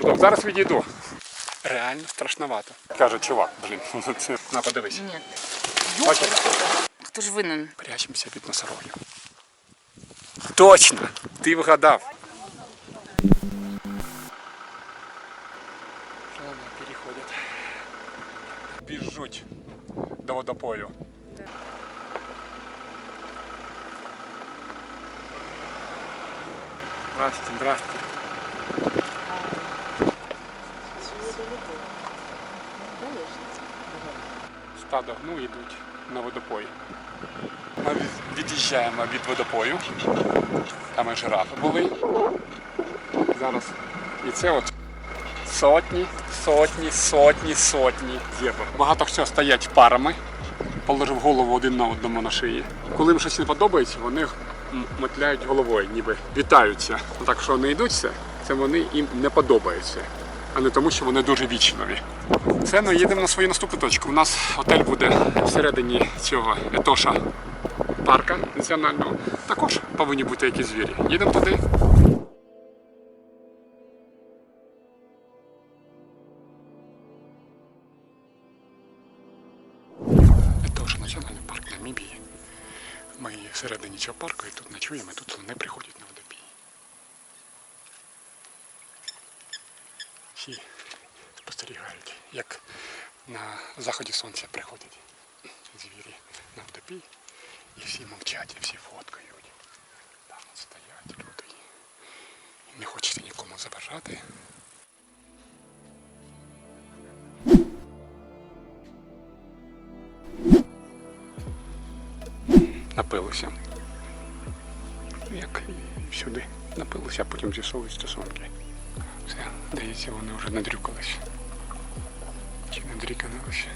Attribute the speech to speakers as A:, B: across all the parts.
A: Добре, зараз відійду. Реально страшновато. Каже, чувак, блін, це на подивись.
B: Ні.
A: Бачиш?
B: Хто ж винен?
A: Прячемося від носорогів. Точно! Ти вгадав. Що вони переходять? Біжуть до водопою. Здрасте, Стадо гну йдуть на водопой. Ми від'їжджаємо від водопою. Там і жирафи були. Зараз. І це от сотні, сотні, сотні, сотні зебр. Багато хто стоять парами, положив голову один на одному на шиї. Коли їм щось не подобається, вони мотляють головою, ніби вітаються. Так що вони йдуться, це вони їм не подобаються, а не тому, що вони дуже вічливі. Це ми їдемо на свою наступну точку. У нас готель буде всередині цього етоша парка національного. Також повинні бути якісь звірі. Їдемо туди. Етоша національний парк Намібії. Ми всередині цього парку і тут ночуємо, і тут вони приходять на водопій. Спостерігають, як на заході сонця приходять звірі на водопій, і всі мовчать, і всі фоткають. Там стоять люди. Не хочеться нікому заважати. Напилися. Як і всюди. Напилися, а потім з'ясовують стосунки. Все, здається, вони вже надрюкались. Чи надріканилися.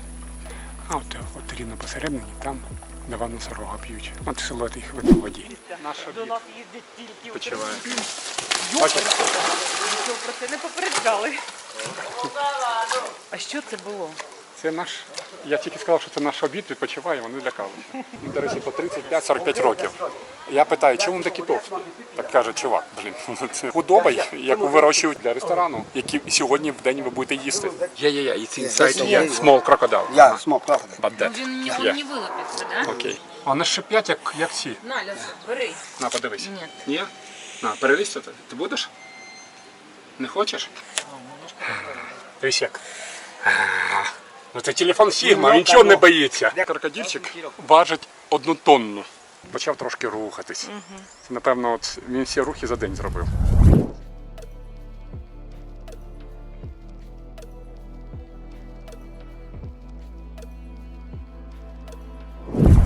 A: А от, от рівно посередині там два носорога п'ють. От силует їх видно в воді. Наш обід
C: їздять тільки
A: почуває.
C: Нічого про це не попереджали. А що це було?
A: Це наш. Я тільки сказав, що це наш обід, відпочиває, вони лякалися. Ну, До речі, по 35-45 років. Я питаю, чому він такий товстий? Так каже, чувак, блін, ну, це худоба, яку вирощують для ресторану, які сьогодні в день ви будете їсти. Є, є, є, it's inside є small crocodile.
D: Yeah, small crocodile.
A: But that.
B: Він ні, не вилупиться, да?
A: Окей. Вони шипять, як, як ці.
B: На, Ляша, бери.
A: На, подивись.
B: Ні.
A: Ні? На, перелізь це. Ти будеш? Не хочеш? Дивись як. Ну це телефон Сігма, він нічого не боїться. Крокодильчик важить одну тонну. Почав трошки рухатись. Це, напевно, от він всі рухи за день зробив.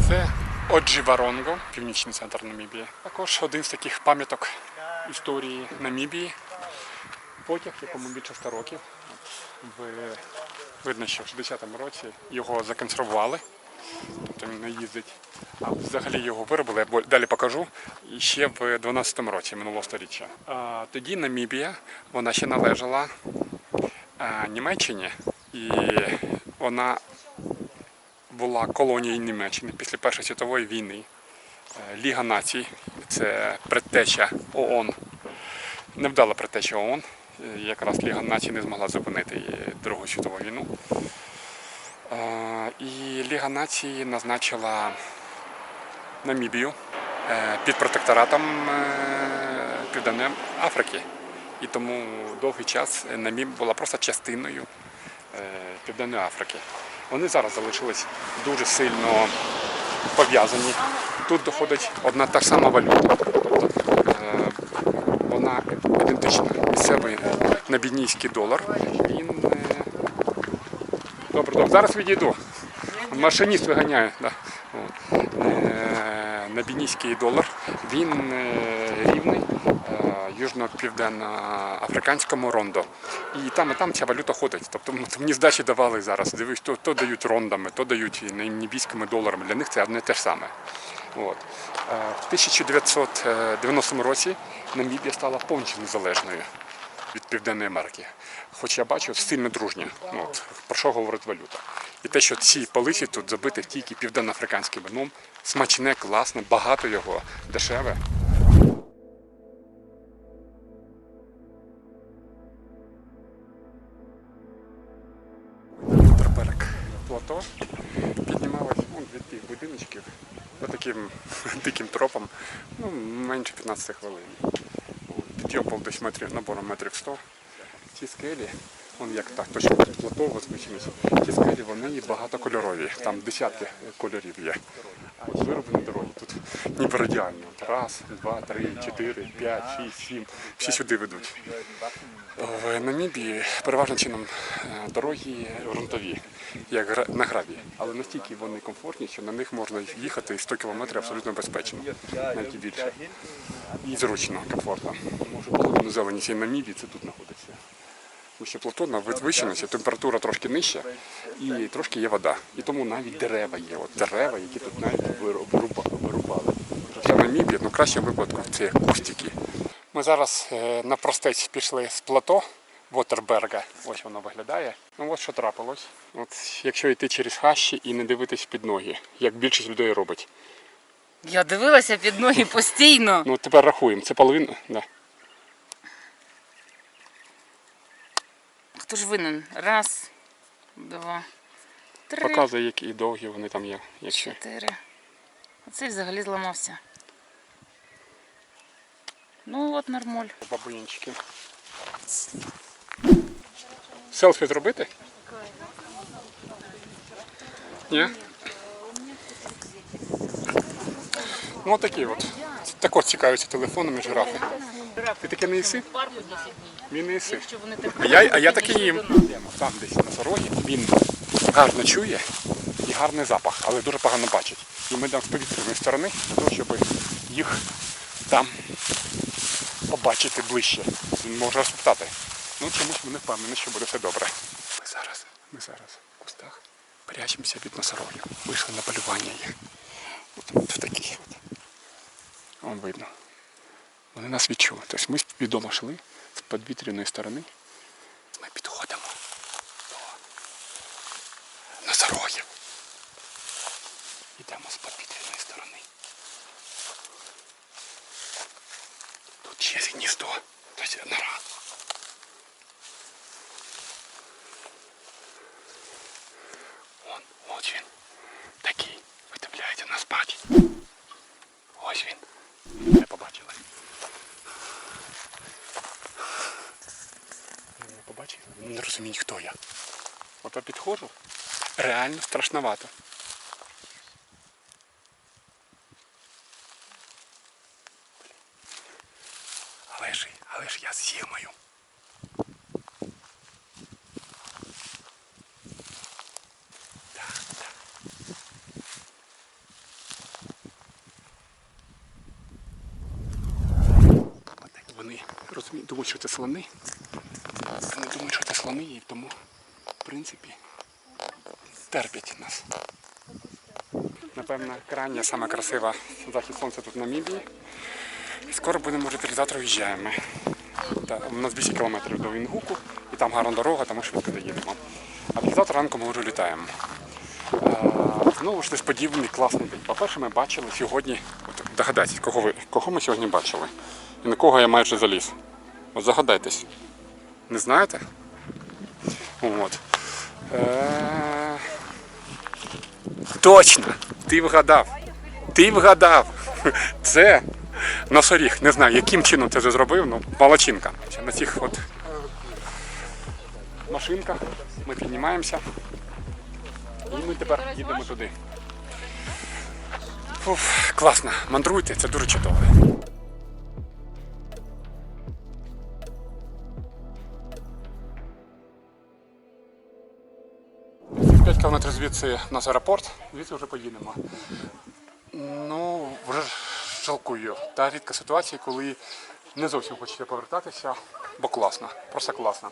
A: Це Оджі Варонго, північний центр Намібії. Також один з таких пам'яток історії Намібії. Потяг, якому більше 100 років. Видно, що в 60-му році його законсервували, тобто він не їздить. А взагалі його виробили, я далі покажу, ще в 12-му році минулого століття. Тоді Намібія, вона ще належала Німеччині, і вона була колонією Німеччини після Першої світової війни. Е, Ліга націй, це предтеча ООН. Невдала предтеча ООН. Якраз Ліга націй не змогла зупинити Другу світову війну. І Ліга націй назначила Намібію е, під протекторатом е, Південної Африки. І тому довгий час Наміб була просто частиною е, Південної Африки. Вони зараз залишились дуже сильно пов'язані. Тут доходить одна та ж сама валюта. Тобто, вона. Місцевий набіднійський долар. Він. е, Добре, добре, зараз відійду. Машиніст виганяє. Да. Е, Набінійський долар, він е, рівний е, южно-південно-африканському рондо. І там, і там ця валюта ходить. Тобто мені здачі давали зараз. Дивись, то, то дають рондами, то дають і намібійськими доларами. Для них це одне те ж саме. От. Е, В 1990 році Намібія стала повністю незалежною від Південної Америки. Хоч я бачу сильно дружні, Ну, от, Про що говорить валюта? І те, що ці полиці тут забиті тільки південноафриканським вином, смачне, класне, багато його, дешеве. Терперек плато піднімалось ну, від тих будиночків по таким диким тропам ну, менше 15 хвилин. Підйом десь метрів, набором метрів 100. Ці скелі, вон як так, точно плато ці скелі вони багатокольорові, там десятки кольорів є. От вироблені дороги тут ніби радіально. Раз, два, три, чотири, п'ять, шість, сім. Всі сюди ведуть. В Намібії переважно чином е, дороги ґрунтові, як на грабі. Але настільки вони комфортні, що на них можна їхати 100 км абсолютно безпечно, навіть більше. І зручно, комфортно. Може половину зелені цієї Намібії це тут знаходиться. Тому що плато на вивищеності, температура трошки нижча і трошки є вода. І тому навіть дерева є. От дерева, які тут навіть вирубали. Хоча в Намібії, ну краще випадку це кустики. Ми зараз е, на простець пішли з плато Вотерберга. Ось воно виглядає. Ну от що трапилось. От якщо йти через хащі і не дивитись під ноги, як більшість людей робить.
B: Я дивилася під ноги постійно.
A: Ну тепер рахуємо. Це половина. Да.
B: Хто ж винен? Раз, два, три,
A: Показує, які довгі вони там є. Якщо.
B: чотири. Оцей взагалі зламався. Ну от нормаль.
A: Бабуїнчики. Селфі зробити? Ні? Ну такі от. Також цікавляться телефонами жирафи. Ти таке не їси?
B: Парку 10 днів.
A: Він не їси.
B: Якщо вони так
A: А я, а я таки їм. Там десь на сорогі він гарно чує і гарний запах, але дуже погано бачить. І ми йдемо з повітряної сторони, того, щоб їх там побачити ближче. Він може розпитати. Ну чомусь ми не впевнені, що буде все добре. Ми зараз, ми зараз в кустах прячемося від носорогів. Вийшли на полювання їх. От, от в такі от. Вон видно. Вони нас відчули. Тобто ми відомо йшли з подвітряної сторони. Ми підходимо до носорогів. Йдемо з подвітряної сторони. Тут є гніздо, тобто нора. Вон, ось він. Такий. Видивляється, нас бачить. Ось він. Не побачили. Не побачили? Вони не розуміють, хто я. Ото підходжу. Реально страшновато. Але ж, але ж я з'їмаю. Вони розуміють, думають, що це слони. Вони думають, що це слони, і тому, в принципі, терпять нас. Напевно, крайня сама красива захід сонця тут в Намібії. Скоро будемо може завтра в'їжджаємо. У нас 200 кілометрів до Інгуку, і там гарна дорога, тому швидко доїдемо. А завтра ранку ми вже літаємо. Знову ж несподіваний класний день. По-перше, ми бачили сьогодні. От, догадайтесь, кого, ви, кого ми сьогодні бачили. І на кого я майже заліз. От загадайтесь. Не знаєте? От. Е... Точно! Ти вгадав! Ти вгадав! Це носоріг. Не знаю, яким чином це зробив, ну молодчинка. Ще На цих от машинках ми піднімаємося. І ми тепер їдемо туди. Уф, класно, мандруйте, це дуже чудово. 5 кілометрів звідси у нас аеропорт, звідси вже поїдемо. Ну, вже жалкую. Та рідка ситуація, коли не зовсім хочеться повертатися, бо класно, просто класно.